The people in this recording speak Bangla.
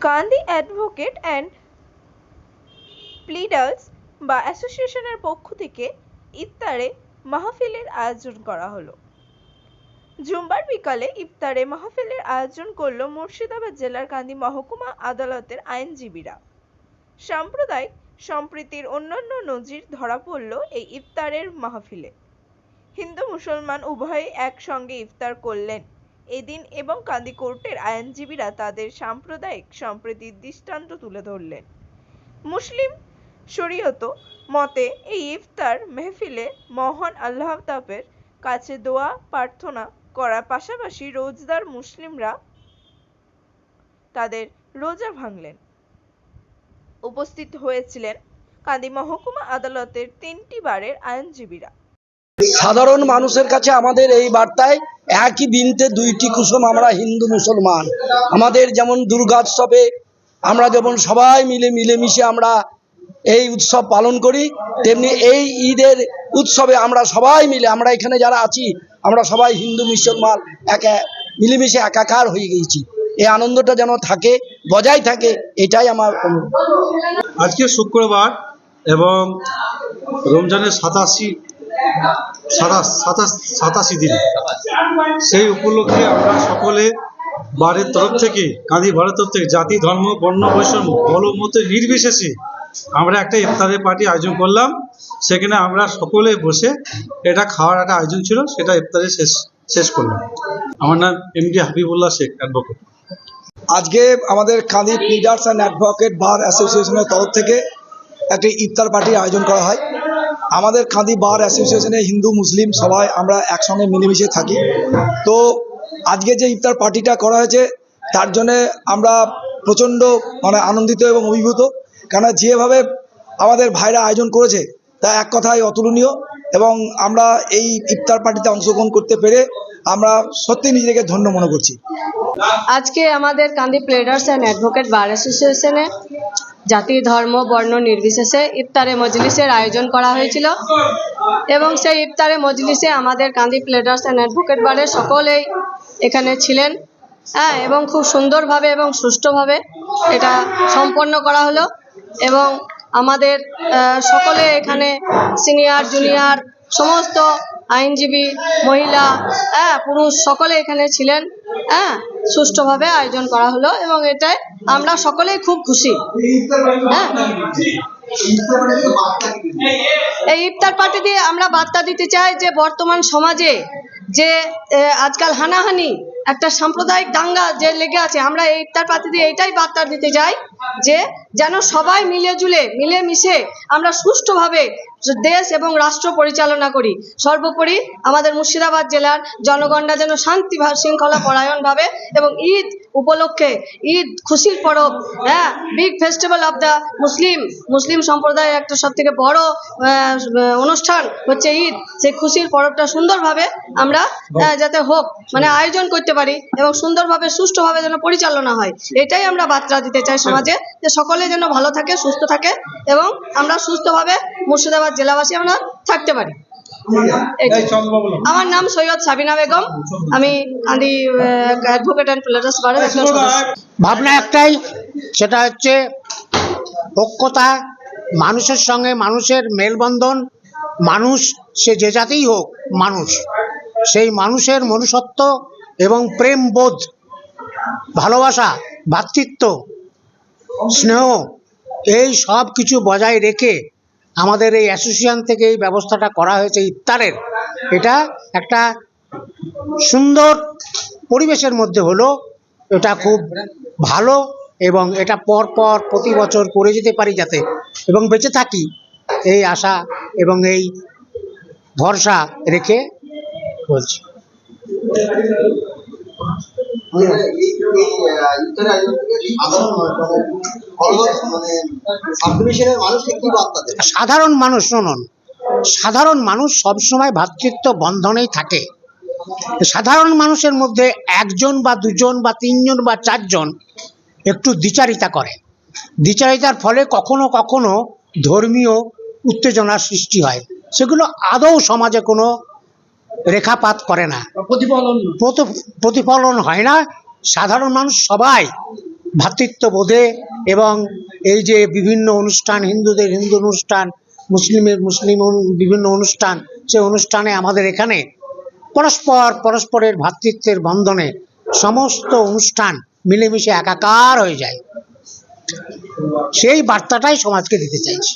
কান্দি অ্যাডভোকেট অ্যান্ড প্লিডার্স বা অ্যাসোসিয়েশনের পক্ষ থেকে ইফতারে মাহফিলের আয়োজন করা হলো। জুম্বার বিকালে ইফতারে মাহফিলের আয়োজন করল মুর্শিদাবাদ জেলার কান্দি মহকুমা আদালতের আইনজীবীরা। সাম্প্রদায়িক সম্প্রীতির অন্যান্য নজির ধরা পড়ল এই ইফতারের মাহফিলে। হিন্দু মুসলমান উভয়ই একসঙ্গে ইফতার করলেন। এদিন এবং কান্দি কোর্টের আইনজীবীরা তাদের সাম্প্রদায়িক সম্প্রীতির দৃষ্টান্ত তুলে ধরলেন। মুসলিম শরীয়ত মতে এই ইফতার মেহফিলে মহান আল্লাহ তাপের কাছে দোয়া, প্রার্থনা করার পাশাপাশি রোজদার মুসলিমরা তাদের রোজা ভাঙলেন। উপস্থিত হয়েছিলেন কান্দি মহকুমা আদালতের তিনটি বারের আইনজীবীরা। সাধারণ মানুষের কাছে আমাদের এই বার্তায় একই বিনতে দুইটি কুসুম আমরা হিন্দু মুসলমান। আমাদের যেমন দুর্গোৎসবে আমরা যেমন সবাই মিলে মিলেমিশে আমরা এই উৎসব পালন করি, তেমনি এই ঈদের উৎসবে আমরা সবাই মিলে, আমরা এখানে যারা আছি, আমরা সবাই হিন্দু মুসলমান একে মিলেমিশে একাকার হয়ে গিয়েছি। এই আনন্দটা যেন থাকে, বজায় থাকে, এটাই আমার আজকে শুক্রবার এবং রমজানের সাতাশি, সাতাশ সাতাশ, সাতাশি দিন। সেই উপলক্ষে আমরা সকলে বাড়ির তরফ থেকে কাঁদি বাড়ির তরফ থেকে, জাতি, ধর্ম, বর্ণ, বৈষম্য দলমত নির্বিশেষে আমরা একটা ইফতারের পার্টি আয়োজন করলাম। সেখানে আমরা সকলে বসে এটা খাওয়ার একটা আয়োজন ছিল, সেটা ইফতারে শেষ শেষ করলাম। আমার নাম এমডি হাবিবুল্লাহ শেখ অ্যাডভোকেট আজকে আমাদের কাঁদি প্লিডার্স অ্যান্ড অ্যাডভোকেট বার অ্যাসোসিয়েশনের তরফ থেকে একটি ইফতার পার্টির আয়োজন করা হয়। আমাদের কাঁদি বার অ্যাসোসিয়েশনে হিন্দু, মুসলিম সবাই আমরা একসঙ্গে মিলেমিশে থাকি। তো আজকে যে ইফতার পার্টিটা করা হয়েছে, তার জন্যে আমরা প্রচণ্ড মানে আনন্দিত এবং অভিভূত। কেন যেভাবে আমাদের ভাইরা আয়োজন করেছে, তা এক কথায় অতুলনীয় এবং আমরা এই ইফতার পার্টিতে অংশগ্রহণ করতে পেরে আমরা সত্যি নিজেকে ধন্য মনে করছি। আজকে আমাদের কান্দি প্লেডার্স অ্যান্ড অ্যাডভোকেট বার অ্যাসোসিয়েশনে জাতি, ধর্ম, বর্ণ নির্বিশেষে ইফতারে মজলিসের আয়োজন করা হয়েছিল। এবং সেই ইফতারে মজলিসে আমাদের কান্দি প্লেডার্স অ্যান্ড অ্যাডভোকেট বারের সকলেই এখানে ছিলেন। হ্যাঁ এবং খুব সুন্দরভাবে এবং সুষ্ঠুভাবে এটা সম্পন্ন করা হলো। এবং আমাদের সকলে এখানে সিনিয়র, জুনিয়র, সমস্ত আইনজীবী, মহিলা হ্যাঁ পুরুষ সকলে এখানে ছিলেন। হ্যাঁ সুষ্ঠুভাবে আয়োজন করা হলো এবং এটাই আমরা সকলেই খুব খুশি। হ্যাঁ। এই ইফতার পার্টি দিয়ে আমরা বার্তা দিতে চাই যে বর্তমান সমাজে যে আজকাল হানাহানি একটা সাম্প্রদায়িক দাঙ্গা যে লেগে আছে, আমরা ইফতার পাতি দিয়ে এটাই বার্তা দিতে যাই যে, যেন সবাই মিলে জুলে মিলে মিশে আমরা সুষ্ঠুভাবে দেশ এবং রাষ্ট্র পরিচালনা করি। সর্বোপরি আমাদের মুর্শিদাবাদ জেলার জনগণরা যেন শান্তি শৃঙ্খলা পরায়ণভাবে এবং ঈদ উপলক্ষে ঈদ খুশির পরব হ্যাঁ big festival of the Muslim Muslim সম্প্রদায়ের একটা সব থেকে বড় অনুষ্ঠান হচ্ছে ঈদ। সেই খুশির পরবটা সুন্দরভাবে আমরা যাতে হোক মানে আয়োজন করতে পারি এবং সুন্দরভাবে সুষ্ঠুভাবে যেন পরিচালনা হয়। এটাই আমরা বার্তা দিতে চাই সমাজে যে সকলে যেন ভালো থাকে সুস্থ থাকে এবং আমরা সুস্থভাবে মুর্শিদাবাদ জেলাবাসী আমরা থাকতে পারি। আমার নাম সৈয়দ সাবিনা বেগম। আমি আদি অ্যাডভোকেট অ্যান্ড প্লেটার্স বারের একজন ভাবনা একটাই সেটা হচ্ছে ঐক্যতা মানুষের সঙ্গে মানুষের মেলবন্ধন মানুষ সে যে জাতিই হোক মানুষ। সেই মানুষের মনুষ্যত্ব এবং প্রেম বোধ ভালোবাসা ভ্রাতৃত্ব স্নেহ এই সব কিছু বজায় রেখে আমাদের এই অ্যাসোসিয়েশন থেকে এই ব্যবস্থাটা করা হয়েছে ইফতারের। এটা একটা সুন্দর পরিবেশের মধ্যে হলো, এটা খুব ভালো এবং এটা পর পর প্রতি বছর করে যেতে পারি যাতে এবং বেঁচে থাকি এই আশা এবং এই ভরসা রেখে বলছি। সাধারণ মানুষ শুনুন। সাধারণ মানুষ সবসময় ভ্রাতৃত্ব বন্ধনেই থাকে। সাধারণ মানুষের মধ্যে একজন বা দুজন বা তিনজন বা চারজন একটু দ্বিচারিতা করে। দ্বিচারিতার ফলে কখনো কখনো ধর্মীয় উত্তেজনার সৃষ্টি হয়। সেগুলো আদৌ সমাজে কোনো রেখাপাত করে না। প্রতিফলন প্রতিফলন হয় না। সাধারণ মানুষ সবাই ভ্রাতৃত্ববোধে এবং এই যে বিভিন্ন অনুষ্ঠান হিন্দুদের হিন্দু অনুষ্ঠান মুসলিমের মুসলিম বিভিন্ন অনুষ্ঠান সে অনুষ্ঠানে আমাদের এখানে পরস্পর পরস্পরের ভ্রাতৃত্বের বন্ধনে সমস্ত অনুষ্ঠান মিলেমিশে একাকার হয়ে যায়। সেই বার্তাটাই সমাজকে দিতে চাইছি।